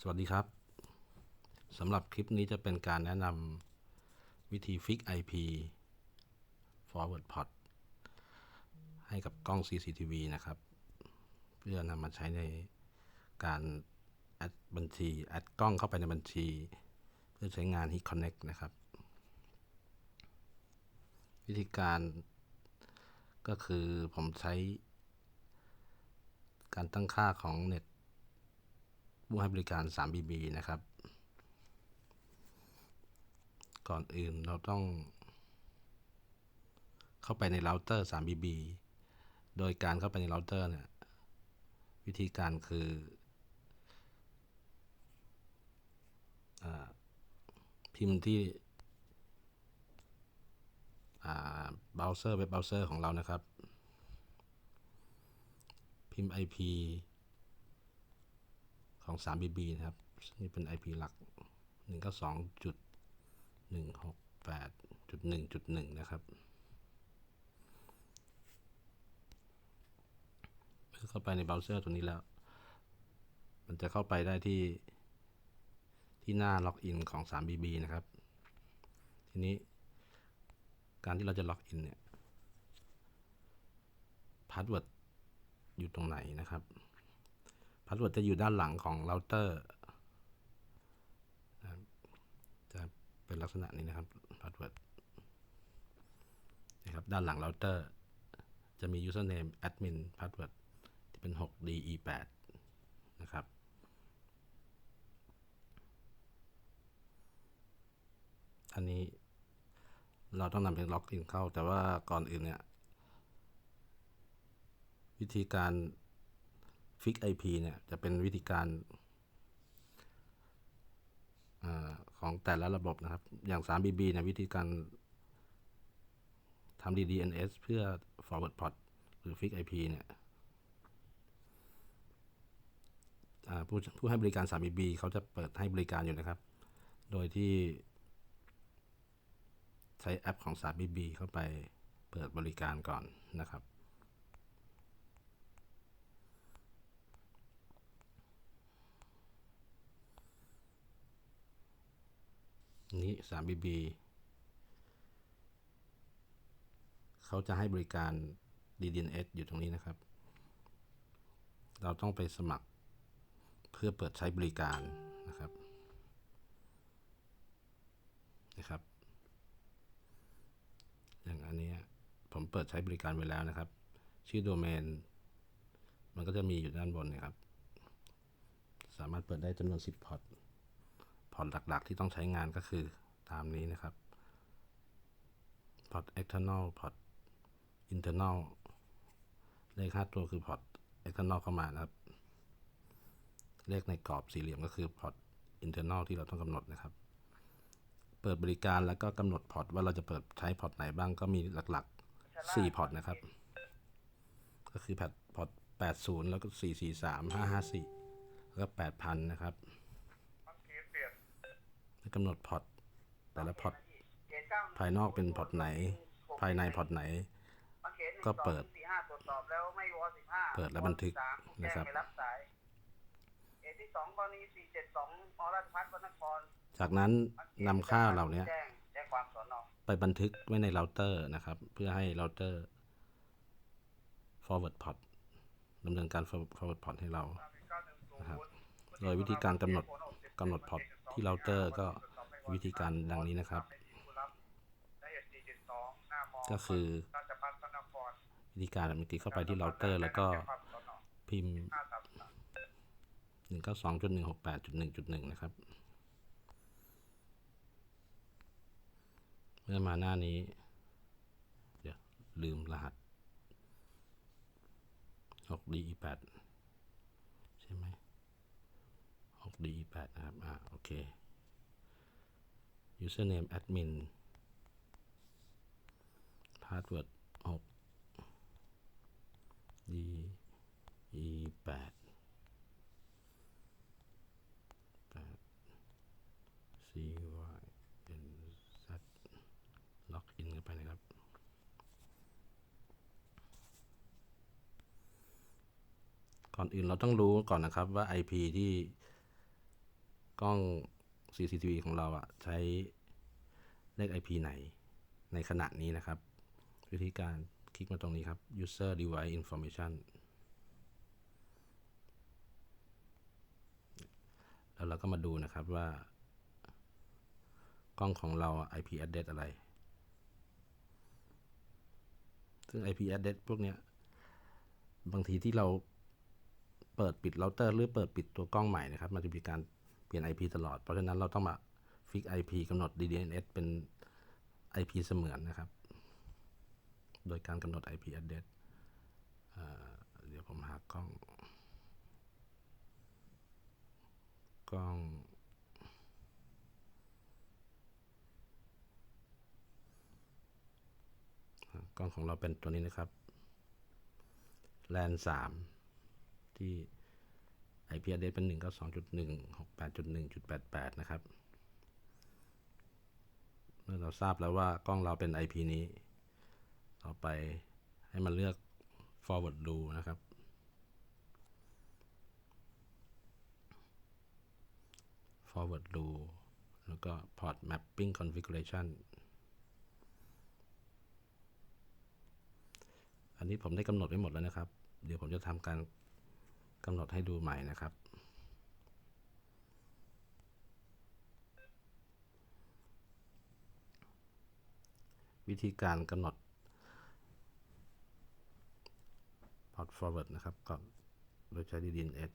สวัสดีครับสำหรับคลิปนี้จะเป็นการแนะนำวิธีฟิก IP forward port ให้กับกล้อง CCTV นะครับ เพื่อนำมาใช้ในการแอดบัญชีแอดกล้องเข้าไปในบัญชี เพื่อใช้งาน Hit Connect นะครับ วิธีการก็คือผมใช้การตั้งค่าของเน็ต ผู้ให้บริการ 3BB นะครับ ก่อนอื่นเราต้อง เข้าไปในเราเตอร์ 3BB โดยการเข้าไปในเราเตอร์เนี่ยวิธีการคืออพิมพ์ที่เบราว์เซอร์เว็บเบราว์เซอร์ของเรานะครับ พิมพ์ IP ของ 3BB นะครับ นี่เป็น IP หลัก 192.168.1.1 นะครับเมื่อเข้าไปในเบราว์เซอร์ตัวนี้แล้ว มันจะเข้าไปได้ที่ที่หน้าล็อกอินของ 3BB นะครับ ทีนี้การที่เราจะล็อกอินเนี่ยพาสเวิร์ดอยู่ตรงไหนนะครับ พาสเวิร์ดจะอยู่ด้านหลังของเราเตอร์จะเป็นลักษณะนี้นะครับพาสเวิร์ดนะครับด้านหลังเราเตอร์ จะมี username admin password ที่เป็น 6de8 นะครับอันนี้เราต้องนำเป็นล็อกอินเข้า แต่ว่าก่อนอื่นเนี่ย วิธีการ ฟิก IP เนี่ยจะเป็นวิธีการอของแต่ละระบบนะครับ อย่าง 3BB เนี่ยวิธีการทำ DDNS เพื่อ forward port หรือ fix IP เนี่ยผู้ผู้ให้บริการ 3BB เขาจะเปิดให้บริการอยู่นะครับ โดยที่ใช้แอปของ 3BB เข้าไปเปิดบริการก่อนนะครับ 3BB เขาจะให้บริการ DDNS อยู่ตรงนี้นะครับ เราต้องไปสมัครเพื่อเปิดใช้บริการนะครับนะครับ อย่างอันนี้ผมเปิดใช้บริการไว้แล้วนะครับ ชื่อโดเมน มันก็จะมีอยู่ด้านบนนะครับ สามารถเปิดได้จำนวน 10 พอร์ต พอร์ตหลัก ๆ ที่ต้องใช้งานก็คือ ตามนี้นะครับพอร์ต external พอร์ต internal เลข 5 ตัวคือพอร์ต external เข้ามานะครับ เลขในกรอบสี่เหลี่ยมก็คือพอร์ต internal ที่เราต้องกำหนดนะครับ เปิดบริการแล้วก็กำหนดพอร์ตว่าเราจะเปิดใช้พอร์ตไหนบ้างก็มีหลักๆ 4 พอร์ตนะครับ ก็คือพอร์ตพอร์ต80 แล้วก็ 443 554 แล้วก็ 8,000 นะครับกำหนดพอร์ต แต่ละพอร์ตภายนอกเป็นพอร์ตไหน ภายในพอร์ตไหน ก็เปิด เปิดและบันทึกนะครับจากนั้นนำค่าเหล่านี้ไปบันทึกไว้ในเราเตอร์นะครับ เพื่อให้เราเตอร์ forward port ดำเนินการ forward port ให้เรานะครับโดยวิธีการกำหนดกำหนดพอร์ตที่เราเตอร์ก็ วิธีการดังนี้นะครับ ก็คือวิธีการมันติดเข้าไปที่เราเตอร์ แล้วก็พิมพ์192.168.1.1นะครับ เมื่อมาหน้านี้ เดี๋ยวลืมรหัส 6D8 ใช่ไหม 6D8 นะครับ อ่า โอเค username admin password 6 d e 8 8 c y n z ล็อกอินไปนะครับ ก่อนอื่นเราต้องรู้ก่อนนะครับว่า IP ที่กล้อง CCTV ของเราอะใช้ เลข IP ไหน ในขณะนี้นะครับ วิธีการคลิกมาตรงนี้ครับ user device information แล้วเราก็มาดูนะครับว่า กล้องของเราอะ IP address อะไร ซึ่ง IP address พวกเนี้ย บางทีที่เราเปิดปิดเราเตอร์หรือเปิดปิดตัวกล้องใหม่นะครับ มันจะมีการเปลี่ยน IP ตลอด เพราะฉะนั้นเราต้องมา ฟิก IP กำหนด DNS เป็น IP เสมือนนะครับ โดยการกำหนด IP address เเดี๋ยวผมหากล้อง กล้อง กล้องของเราเป็นตัวนี้นะครับแลนสามที่ IP address เป็น 192.168.1.88 นะครับ เมื่อเราทราบแล้วว่ากล้องเราเป็น IP นี้ ต่อไปให้มันเลือก forward do นะครับ forward do แล้วก็ port mapping configuration อันนี้ผมได้กำหนดไว้หมดแล้วนะครับ เดี๋ยวผมจะทำการกำหนดให้ดูใหม่นะครับ วิธีการกำหนด port forward นะครับก็โดยใช้ DNS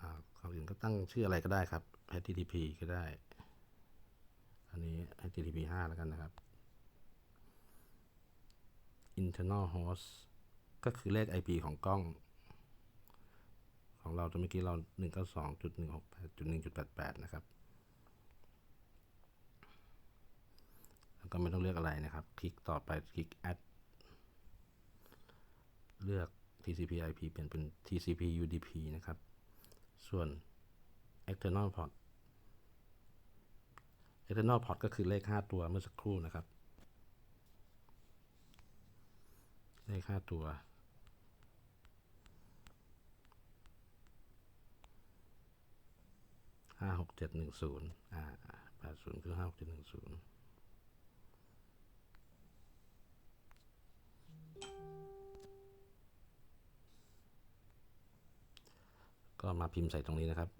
อ่าก่อนอื่นก็ตั้งชื่ออะไรก็ได้ครับ HTTP ก็ได้ อันนี้ HTTP 5 แล้วกันนะครับ internal host ก็คือเลข IP ของกล้อง ของเราตัวเมื่อกี้เรา 192.168.1.88 นะครับ แล้ว ก็ไม่ต้องเลือกอะไรนะครับ คลิกต่อไปคลิก add เลือก TCP IP เปลี่ยนเป็น TCP UDP นะครับ ส่วน external port external port ก็คือเลข 5 ตัวเมื่อสักครู่นะครับ เลข 5 ตัว ห้าหกเจ็ดหนึ่งศูนย์อ่าแปดศูนย์คือห้าหกเจ็ดหนึ่งศูนย์ ก็มาพิมพ์ใส่ตรงนี้นะครับ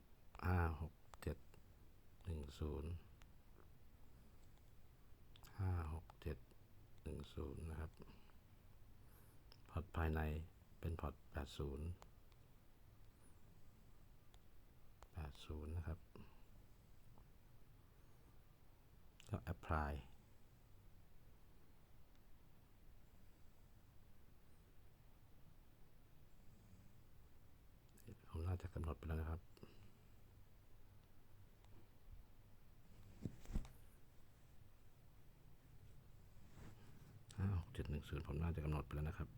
ห้าหกเจ็ดหนึ่งศูนย์ห้าหกเจ็ดหนึ่งศูนย์นะครับ พอร์ตภายในเป็นพอร์ตแปดศูนย์แปดศูนย์นะครับก็ apply ผม น่าจะกำหนดไปแล้วนะครับห้าหกเจ็ดหนึ่งศูนย์ผมน่าจะกำหนดไปแล้วนะครับ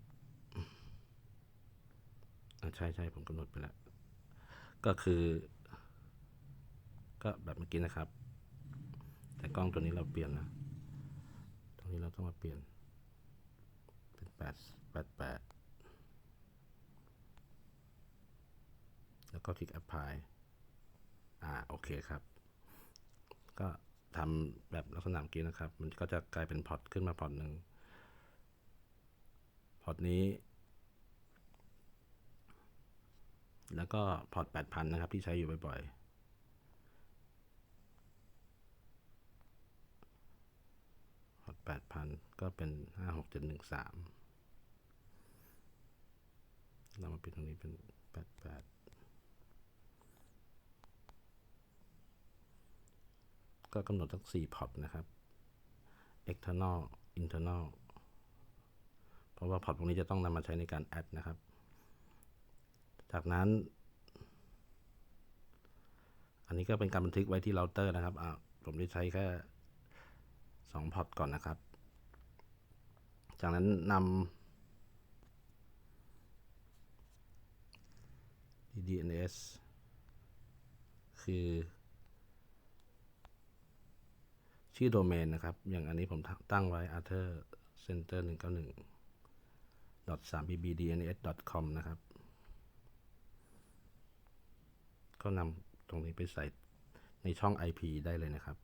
ใช่ใช่ผมกำหนดไปแล้ว ก็คือ ก็แบบเมื่อกี้นะครับ แต่กล้องตัวนี้เราเปลี่ยนนะ ตรงนี้เราต้องมาเปลี่ยน เป็นแปดแปดแปดแล้ว ก็คลิก apply อ่าโอเคครับ ก็ทำแบบลักษณะเมื่อกี้นะครับ มันก็จะกลายเป็นพอร์ตขึ้นมาพอร์ตหนึ่งพอร์ตนี้ แล้วก็พอร์ต8,000 นะครับ ที่ใช้อยู่บ่อยๆพอร์ต8,000ก็เป็น56713เรามาปิดตรงนี้เป็น88 ก็กำหนดทั้ง4พอร์ตนะครับ external internal เพราะว่าพอร์ตพวกนี้จะต้องนำมาใช้ในการ add นะครับ จากนั้น อันนี้ก็เป็นการบันทึกไว้ที่เราเตอร์นะครับอ่าผมได้ใช้แค่สองพอร์ตก่อนนะครับ จากนั้นนำ DNS คือ ชื่อโดเมนนะครับ อย่างอันนี้ผมตั้งไว้ arthur center 191 3 bbdns com นะครับก็นำตรงนี้ไปใส่ในช่อง IP ได้เลยนะครับ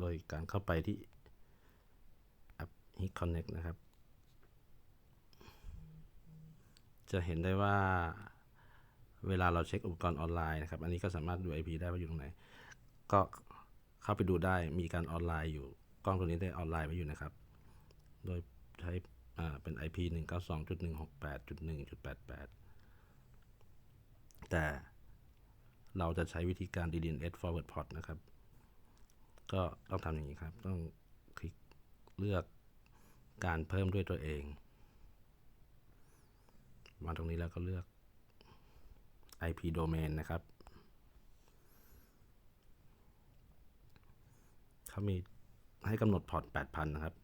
โดยการเข้าไปที่แอป Hit Connect นะครับ จะเห็นได้ว่าเวลาเราเช็คอุปกรณ์ออนไลน์นะครับ อันนี้ก็สามารถดู IP ได้ว่าอยู่ตรงไหน ก็เข้าไปดูได้ มีการออนไลน์อยู่ กล้องตัวนี้ได้ออนไลน์ไว้อยู่นะครับ โดยใช้อ่าเป็น IP 192.168.1.88 แต่เราจะใช้วิธีการ DNS forward port นะครับ ก็ต้องทำอย่างนี้ครับ ต้องคลิกเลือกการเพิ่มด้วยตัวเอง มาตรงนี้แล้วก็เลือก IP domain นะครับ เขามีให้กำหนดพอร์ต 8,000 นะครับ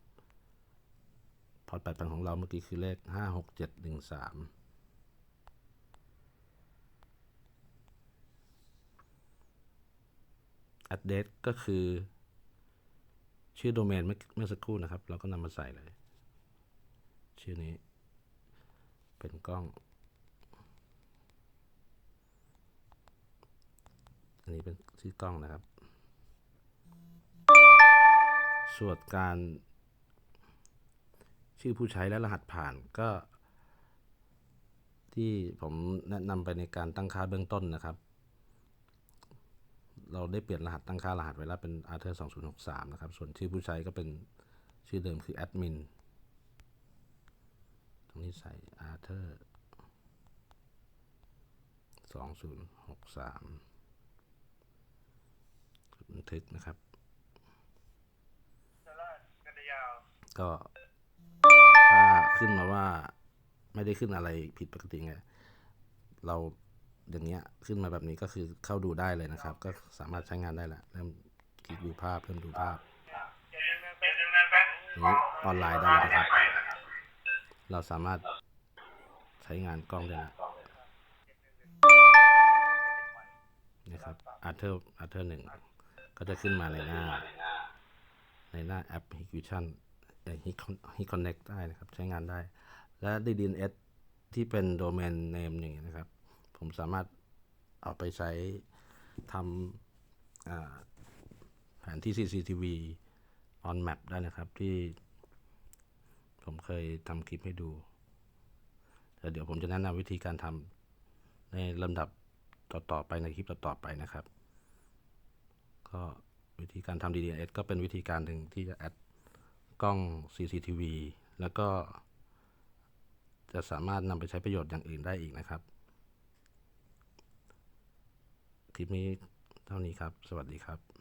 พอร์ต 8,000 ของเราเมื่อกี้คือเลข 56713 address ก็คือชื่อโดเมนเมื่อสักครู่นะครับ เราก็นำมาใส่เลย ชื่อนี้ เป็นกล้อง อันนี้เป็นชื่อกล้องนะครับ ส่วนการ ชื่อผู้ใช้และรหัสผ่านก็ ที่ผมแนะนำไปในการตั้งค่าเบื้องต้นนะครับเราได้เปลี่ยนรหัสตั้งค่ารหัสไว้แล้วเป็น Arthur 2063 นะครับ ส่วนชื่อผู้ใช้ก็เป็นชื่อเดิมคือ admin รงนี้ใส่ Arthur 2063บันทึกนะครับ ก็ถ้าขึ้นมาว่าไม่ได้ขึ้นอะไรผิดปกติไงเราอย่างเงี้ยขึ้นมาแบบนี้ก็คือเข้าดูได้เลยนะครับ ก็สามารถใช้งานได้แหละเริ่มคลิกดูภาพเริ่มดูภาพนี้ออนไลน์ได้เลยนะครับ เราสามารถใช้งานกล้องได้แล้วนะครับอาร์เธอร์อาร์เธอร์หนึ่งก็จะขึ้นมาในหน้า ในหน้าแอป Hikvision ใน Hik Connect ได้นะครับ ใช้งานได้ และ DNS ที่เป็น Domain Name อย่างเงี้ยนะครับ ผมสามารถเอาไปใช้ทำแผนที่ CCTV on map ได้นะครับที่ ผมเคยทำคลิปให้ดูแต่เดี๋ยวผมจะแนะนำวิธีการทำในลำดับต่อๆไปในคลิปต่อๆไปนะครับ ก็วิธีการทำ DDS ก็เป็นวิธีการหนึ่งที่จะแอดกล้อง CCTV แล้วก็ จะสามารถนำไปใช้ประโยชน์อย่างอื่นได้อีกนะครับ คลิปนี้เท่านี้ครับ สวัสดีครับ